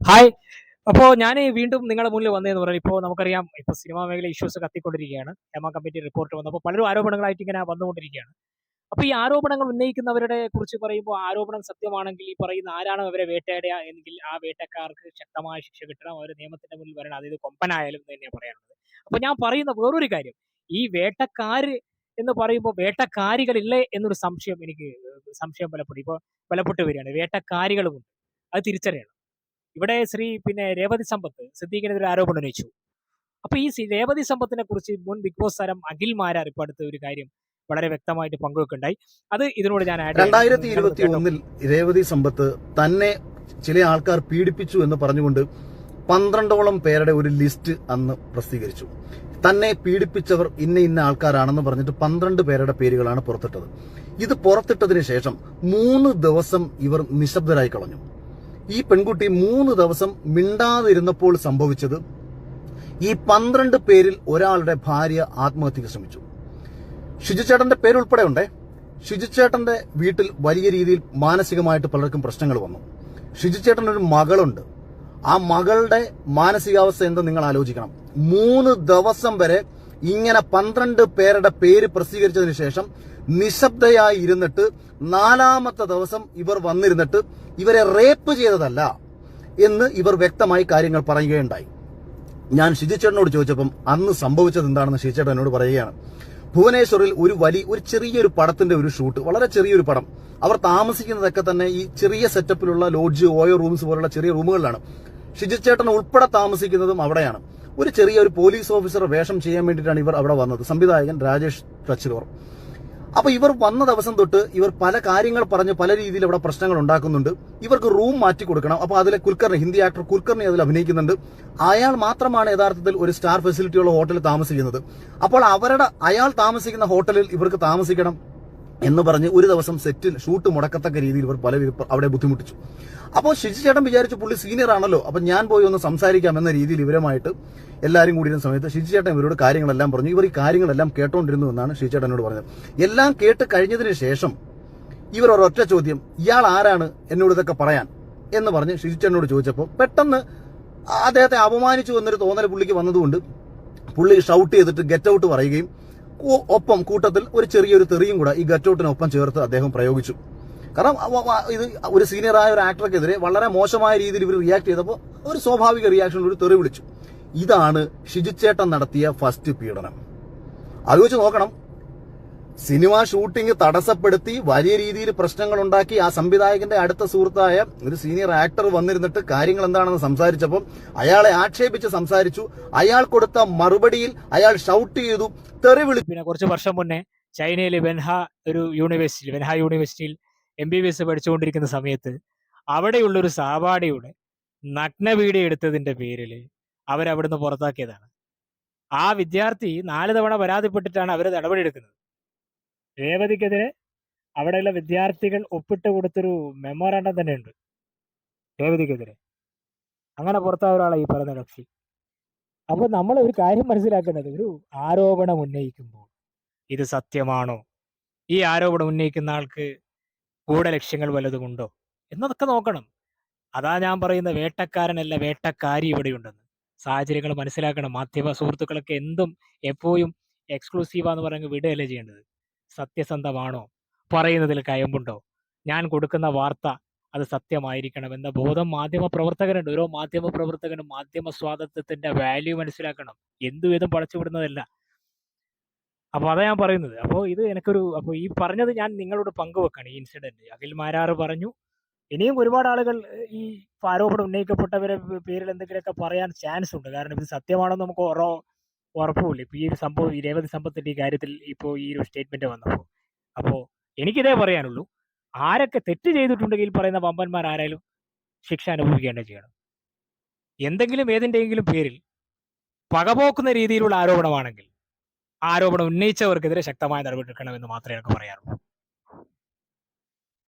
Hi അപ്പോൾ ഞാൻ വീണ്ടും നിങ്ങളുടെ മുന്നിൽ വന്നതെന്ന് പറഞ്ഞാൽ ഇപ്പോൾ നമുക്കറിയാം ഇപ്പോൾ സിനിമാ മേഖല ഇഷ്യൂസ് കത്തിക്കൊണ്ടിരിക്കുകയാണ്. ഹേമ കമ്മിറ്റി റിപ്പോർട്ട് വന്നപ്പോൾ പലരും ആരോപണങ്ങളായിട്ട് ഇങ്ങനെ വന്നുകൊണ്ടിരിക്കുകയാണ്. അപ്പോൾ ഈ ആരോപണങ്ങൾ ഉന്നയിക്കുന്നവരുടെ കുറിച്ച് പറയുമ്പോൾ ആരോപണം സത്യമാണെങ്കിൽ ഈ പറയുന്ന ആരാണ് അവരെ വേട്ടയാടുക എങ്കിൽ ആ വേട്ടക്കാർക്ക് ശക്തമായ ശിക്ഷ കിട്ടണം. അവർ നിയമത്തിന്റെ മുന്നിൽ വരണം. അതായത് കൊമ്പനായാലും തന്നെയാണ് പറയാനുള്ളത്. അപ്പോൾ ഞാൻ പറയുന്ന വേറൊരു കാര്യം. ഈ വേട്ടക്കാര് എന്ന് പറയുമ്പോൾ വേട്ടക്കാരികളില്ലേ എന്നൊരു സംശയം എനിക്ക് സംശയം പലപ്പോഴും ഇപ്പോൾ ബലപ്പെട്ട് വരികയാണ്. വേട്ടക്കാരികളുമുണ്ട്. അത് തിരിച്ചറിയണം. ഇവിടെ ശ്രീ പിന്നെ രേവതി സമ്പത്ത് സിദ്ദീഖിനെതിരെ ആരോപണം ഉന്നയിച്ചു. അപ്പൊ ഈ രേവതി സമ്പത്തിനെ കുറിച്ച് മുൻ ബിഗ് ബോസ് താരം അഖിൽ മാരാർ ഇപ്പൊ അടുത്ത ഒരു കാര്യം വളരെ വ്യക്തമായിട്ട് പങ്കുവെക്കുണ്ടായി അത് ഇതിനോട് ഞാൻ. രണ്ടായിരത്തി ഇരുപത്തി ഒന്നിൽ രേവതി സമ്പത്ത് തന്നെ ചില ആൾക്കാർ പീഡിപ്പിച്ചു എന്ന് പറഞ്ഞുകൊണ്ട് പന്ത്രണ്ടോളം പേരുടെ ഒരു ലിസ്റ്റ് അന്ന് പ്രസിദ്ധീകരിച്ചു. തന്നെ പീഡിപ്പിച്ചവർ ഇന്ന ഇന്ന ആൾക്കാരാണെന്ന് പറഞ്ഞിട്ട് പന്ത്രണ്ട് പേരുടെ പേരുകളാണ് പുറത്തിട്ടത്. ഇത് പുറത്തിട്ടതിന് ശേഷം മൂന്ന് ദിവസം ഇവർ നിശബ്ദരായി കളഞ്ഞു. ഈ പെൺകുട്ടി മൂന്ന് ദിവസം മിണ്ടാതിരുന്നപ്പോൾ സംഭവിച്ചത് ഈ പന്ത്രണ്ട് പേരിൽ ഒരാളുടെ ഭാര്യ ആത്മഹത്യക്ക് ശ്രമിച്ചു. ഷിജുചേട്ടന്റെ പേരുൾപ്പെടെ ഉണ്ടേ ഷിജുചേട്ടന്റെ വീട്ടിൽ വലിയ രീതിയിൽ മാനസികമായിട്ട് പലർക്കും പ്രശ്നങ്ങൾ വന്നു. ശുചിച്ചേട്ടനൊരു മകളുണ്ട്. ആ മകളുടെ മാനസികാവസ്ഥ എന്ത് നിങ്ങൾ ആലോചിക്കണം. മൂന്ന് ദിവസം വരെ ഇങ്ങനെ പന്ത്രണ്ട് പേരുടെ പേര് പ്രസിദ്ധീകരിച്ചതിന് ശേഷം നിശബ്ദയായി ഇരുന്നിട്ട് നാലാമത്തെ ദിവസം ഇവർ വന്നിരുന്നിട്ട് ഇവരെ റേപ്പ് ചെയ്തതല്ല എന്ന് ഇവർ വ്യക്തമായി കാര്യങ്ങൾ പറയുകയുണ്ടായി. ഞാൻ ഷിജിച്ചേട്ടനോട് ചോദിച്ചപ്പം അന്ന് സംഭവിച്ചത് എന്താണെന്ന് ഷിജിച്ചേട്ടൻ എന്നോട് പറയുകയാണ്. ഭുവനേശ്വറിൽ ഒരു വലിയ ഒരു ചെറിയൊരു പടത്തിന്റെ ഒരു ഷൂട്ട് വളരെ ചെറിയൊരു പടം. അവർ താമസിക്കുന്നതൊക്കെ തന്നെ ഈ ചെറിയ സെറ്റപ്പിലുള്ള ലോഡ്ജ് ഓയോ റൂംസ് പോലുള്ള ചെറിയ റൂമുകളിലാണ്. ഷിജിച്ചേട്ടൻ ഉൾപ്പെടെ താമസിക്കുന്നതും അവിടെയാണ്. ഒരു ചെറിയ ഒരു പോലീസ് ഓഫീസറെ വേഷം ചെയ്യാൻ വേണ്ടിയിട്ടാണ് ഇവർ അവിടെ വന്നത്. സംവിധായകൻ രാജേഷ് ടച്ചിലോർ അപ്പൊ ഇവർ വന്ന ദിവസം തൊട്ട് ഇവർ പല കാര്യങ്ങൾ പറഞ്ഞ് പല രീതിയിൽ ഇവിടെ പ്രശ്നങ്ങൾ ഉണ്ടാക്കുന്നുണ്ട്. ഇവർക്ക് റൂം മാറ്റി കൊടുക്കണം. അപ്പൊ അതിലെ കുൽക്കർണി ഹിന്ദി ആക്ടർ കുൽക്കർണി അതിൽ അഭിനയിക്കുന്നുണ്ട്. അയാൾ മാത്രമാണ് യഥാർത്ഥത്തിൽ ഒരു സ്റ്റാർ ഫെസിലിറ്റിയുള്ള ഹോട്ടലിൽ താമസിക്കുന്നത്. അപ്പോൾ അവരുടെ അയാൾ താമസിക്കുന്ന ഹോട്ടലിൽ ഇവർക്ക് താമസിക്കണം. എന്ന് പറഞ്ഞ് ഒരു ദിവസം സെറ്റിൽ ഷൂട്ട് മുടക്കത്തക്ക രീതിയിൽ ഇവർ പല അവിടെ ബുദ്ധിമുട്ടിച്ചു. അപ്പോൾ ഷിജി ചേട്ടൻ വിചാരിച്ചു പുള്ളി സീനിയർ ആണല്ലോ അപ്പൊ ഞാൻ പോയി ഒന്ന് സംസാരിക്കാം എന്ന രീതിയിൽ ഇവരുമായിട്ട് എല്ലാവരും കൂടിയിരുന്ന സമയത്ത് ഷിജി ചേട്ടൻ ഇവരോട് കാര്യങ്ങളെല്ലാം പറഞ്ഞു. ഇവർ ഈ കാര്യങ്ങളെല്ലാം കേട്ടോണ്ടിരുന്നു എന്നാണ് ഷിജി ചേട്ടനോട് പറഞ്ഞത്. എല്ലാം കേട്ട് കഴിഞ്ഞതിന് ശേഷം ഇവർ ഒരൊറ്റ ചോദ്യം ഇയാൾ ആരാണ്? എന്നോട് ഇതൊക്കെ പറയാൻ. എന്ന് പറഞ്ഞ് ഷിജി ചേട്ടനോട് ചോദിച്ചപ്പോൾ പെട്ടെന്ന് അദ്ദേഹത്തെ അപമാനിച്ചു എന്നൊരു തോന്നൽ പുള്ളിക്ക് വന്നതുകൊണ്ട് പുള്ളി ഷൗട്ട് ചെയ്തിട്ട് ഗെറ്റ് ഔട്ട് പറയുകയും ഒപ്പം കൂട്ടത്തിൽ ഒരു ചെറിയൊരു തെറിയും കൂടെ ഈ ഗറ്റോട്ടിനൊപ്പം ചേർത്ത് അദ്ദേഹം പ്രയോഗിച്ചു. കാരണം ഇത് ഒരു സീനിയറായ ഒരു ആക്ടർക്കെതിരെ വളരെ മോശമായ രീതിയിൽ ഇവർ റിയാക്ട് ചെയ്തപ്പോൾ ഒരു സ്വാഭാവിക റിയാക്ഷൻ ഒരു തെറി വിളിച്ചു. ഇതാണ് ഷിജിച്ചേട്ടൻ നടത്തിയ ഫസ്റ്റ് പീഡനം. അത് വെച്ച് നോക്കണം സിനിമ ഷൂട്ടിംഗ് തടസ്സപ്പെടുത്തി വലിയ രീതിയിൽ പ്രശ്നങ്ങൾ ഉണ്ടാക്കി ആ സംവിധായകന്റെ അടുത്ത സുഹൃത്തായ ഒരു സീനിയർ ആക്ടർ വന്നിരുന്നിട്ട് കാര്യങ്ങൾ എന്താണെന്ന് സംസാരിച്ചപ്പോൾ അയാളെ ആക്ഷേപിച്ച് സംസാരിച്ചു. അയാൾ കൊടുത്ത മറുപടിയിൽ അയാൾ ഷൗട്ട് ചെയ്തു. തെറി വിളി പിന്നെ കുറച്ച് വർഷം മുന്നേ ചൈനയിലെ വെൻഹ ഒരു യൂണിവേഴ്സിറ്റി വെൻഹ യൂണിവേഴ്സിറ്റിയിൽ എം ബി ബി എസ് പഠിച്ചുകൊണ്ടിരിക്കുന്ന സമയത്ത് അവിടെയുള്ള ഒരു സാവാടിയുടെ നഗ്ന വീഡിയോ എടുത്തതിന്റെ പേരിൽ അവരവിടുന്ന് പുറത്താക്കിയതാണ്. ആ വിദ്യാർത്ഥി നാല് തവണ പരാതിപ്പെട്ടിട്ടാണ് അവർ നടപടിയെടുക്കുന്നത്. രേവതിക്കെതിരെ അവിടെയുള്ള വിദ്യാർത്ഥികൾ ഒപ്പിട്ട് കൊടുത്തൊരു മെമ്മോറാണ്ടം തന്നെ ഉണ്ട് രേവതിക്കെതിരെ. അങ്ങനെ പുറത്തായ ഒരാളാണ് ഈ പറയുന്ന കക്ഷി അപ്പോൾ നമ്മൾ ഒരു കാര്യം മനസ്സിലാക്കേണ്ടത് ഒരു ആരോപണം ഉന്നയിക്കുമ്പോൾ ഇത് സത്യമാണോ? ഈ ആരോപണം ഉന്നയിക്കുന്ന ആൾക്ക് കൂടെ ലക്ഷ്യങ്ങൾ വല്ലതുമുണ്ടോ എന്നതൊക്കെ നോക്കണം. അതാ ഞാൻ പറയുന്ന വേട്ടക്കാരനല്ല വേട്ടക്കാരി ഇവിടെയുണ്ടെന്ന്. സാഹചര്യങ്ങൾ മനസ്സിലാക്കണം. മാധ്യമ സുഹൃത്തുക്കളൊക്കെ എന്തും എപ്പോഴും എക്സ്ക്ലൂസീവാന്ന് പറഞ്ഞ് വിടുകയല്ലേ ചെയ്യേണ്ടത്? സത്യസന്ധമാണോ? പറയുന്നതിൽ കയമ്പുണ്ടോ? ഞാൻ കൊടുക്കുന്ന വാർത്ത അത് സത്യമായിരിക്കണം എന്ന ബോധം മാധ്യമ പ്രവർത്തകനുണ്ട് ഓരോ മാധ്യമ പ്രവർത്തകനും മാധ്യമ സ്വാതന്ത്ര്യത്തിന്റെ വാല്യൂ മനസ്സിലാക്കണം. എന്തും ഏതും പടച്ചുവിടുന്നതല്ല. അപ്പൊ അതാ ഞാൻ പറയുന്നത്. അപ്പോൾ ഇത് എനിക്കൊരു അപ്പോൾ ഈ പറഞ്ഞത് ഞാൻ നിങ്ങളോട് പങ്കുവെക്കാണ് ഈ ഇൻസിഡന്റ് അഖിൽ മാരാറ് പറഞ്ഞു. ഇനിയും ഒരുപാട് ആളുകൾ ഈ ആരോപണം ഉന്നയിക്കപ്പെട്ടവരെ പേരിൽ എന്തെങ്കിലുമൊക്കെ പറയാൻ ചാൻസ് ഉണ്ട്. കാരണം ഇത് സത്യമാണെന്ന് നമുക്ക് ഉറ ഉറപ്പുമില്ല. ഇപ്പൊ ഈ ഒരു സംഭവം ഈ രേവതി സമ്പത്തിന്റെ ഈ കാര്യത്തിൽ ഇപ്പോൾ ഈ ഒരു സ്റ്റേറ്റ്മെന്റ് വന്നപ്പോൾ അപ്പോൾ എനിക്കിതേ പറയാനുള്ളൂ. ആരൊക്കെ തെറ്റ് ചെയ്തിട്ടുണ്ടെങ്കിൽ പറയുന്ന വമ്പന്മാർ ആരായാലും ശിക്ഷ അനുഭവിക്കേണ്ട ചെയ്യണം. എന്തെങ്കിലും ഏതിന്റെയെങ്കിലും പേരിൽ പകപോക്കുന്ന രീതിയിലുള്ള ആരോപണമാണെങ്കിൽ ആരോപണം ഉന്നയിച്ചവർക്കെതിരെ ശക്തമായ നടപടി എടുക്കണമെന്ന് മാത്രമേ എനിക്ക് പറയാറുള്ളൂ